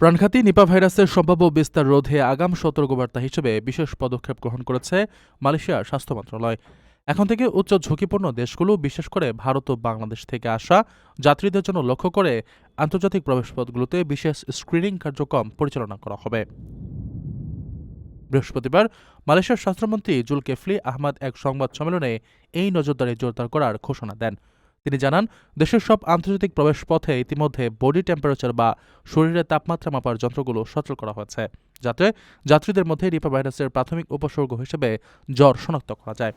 প্রাণঘাতী নিপা ভাইরাসের সম্ভাব্য বিস্তার রোধে আগাম সতর্কবার্তা হিসেবে বিশেষ পদক্ষেপ গ্রহণ করেছে মালয়েশিয়ার স্বাস্থ্য মন্ত্রণালয়। এখন থেকে উচ্চ ঝুঁকিপূর্ণ দেশগুলো, বিশেষ করে ভারত ও বাংলাদেশ থেকে আসা যাত্রীদের জন্য লক্ষ্য করে আন্তর্জাতিক প্রবেশপথগুলোতে বিশেষ স্ক্রিনিং কার্যক্রম পরিচালনা করা হবে। বৃহস্পতিবার মালয়েশিয়ার স্বাস্থ্যমন্ত্রী জুল কেফলি আহমদ এক সংবাদ সম্মেলনে এই নজরদারি জোরদার করার ঘোষণা দেন। তিনি জানান, দেশের সব আন্তর্জাতিক প্রবেশপথে ইতিমধ্যে বডি টেম্পারেচার বা শরীরের তাপমাত্রা মাপার যন্ত্রগুলো সচল করা হয়েছে, যাতে যাত্রীদের মধ্যে রিপা ভাইরাসের প্রাথমিক উপসর্গ হিসেবে জ্বর শনাক্ত করা যায়।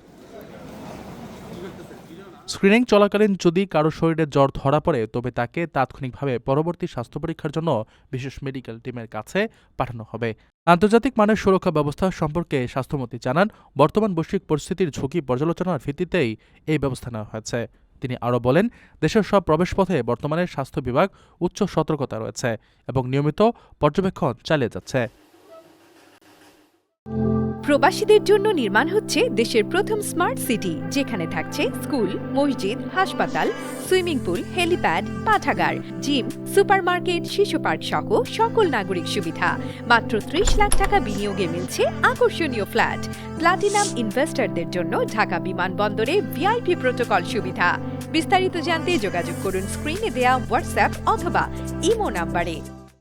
স্ক্রিনিং চলাকালীন যদি কারও শরীরে জ্বর ধরা পড়ে, তবে তাকে তাৎক্ষণিকভাবে পরবর্তী স্বাস্থ্য পরীক্ষার জন্য বিশেষ মেডিকেল টিমের কাছে পাঠানো হবে। আন্তর্জাতিক মানের সুরক্ষা ব্যবস্থা সম্পর্কে স্বাস্থ্যমন্ত্রী জানান, বর্তমান বৈশ্বিক পরিস্থিতির ঝুঁকি পর্যালোচনার ভিত্তিতেই এই ব্যবস্থা নেওয়া হয়েছে। তিনি আরও বলেন, দেশের সব প্রবেশপথে বর্তমানে স্বাস্থ্য বিভাগ উচ্চ সতর্কতা রয়েছে এবং নিয়মিত পর্যবেক্ষণ চালিয়ে যাচ্ছে। প্রবাসীদের জন্য নির্মাণ হচ্ছে দেশের প্রথম স্মার্ট সিটি, যেখানে থাকছে স্কুল, মসজিদ, হাসপাতাল সুইমিং পুল, হেলিপ্যাড, পাঠাগার, জিম, সুপারমার্কেট, শিশু পার্ক সহ সকল নাগরিক সুবিধা। মাত্র ত্রিশ লাখ টাকা বিনিয়োগে মিলছে আকর্ষণীয় ফ্ল্যাট। প্লাটিনাম ইনভেস্টরদের জন্য ঢাকা বিমানবন্দরে ভিআইপি প্রোটোকল সুবিধা। বিস্তারিত জানতে যোগাযোগ করুন স্ক্রিনে দেয়া হোয়াটসঅ্যাপ অথবা ইমো নাম্বারে।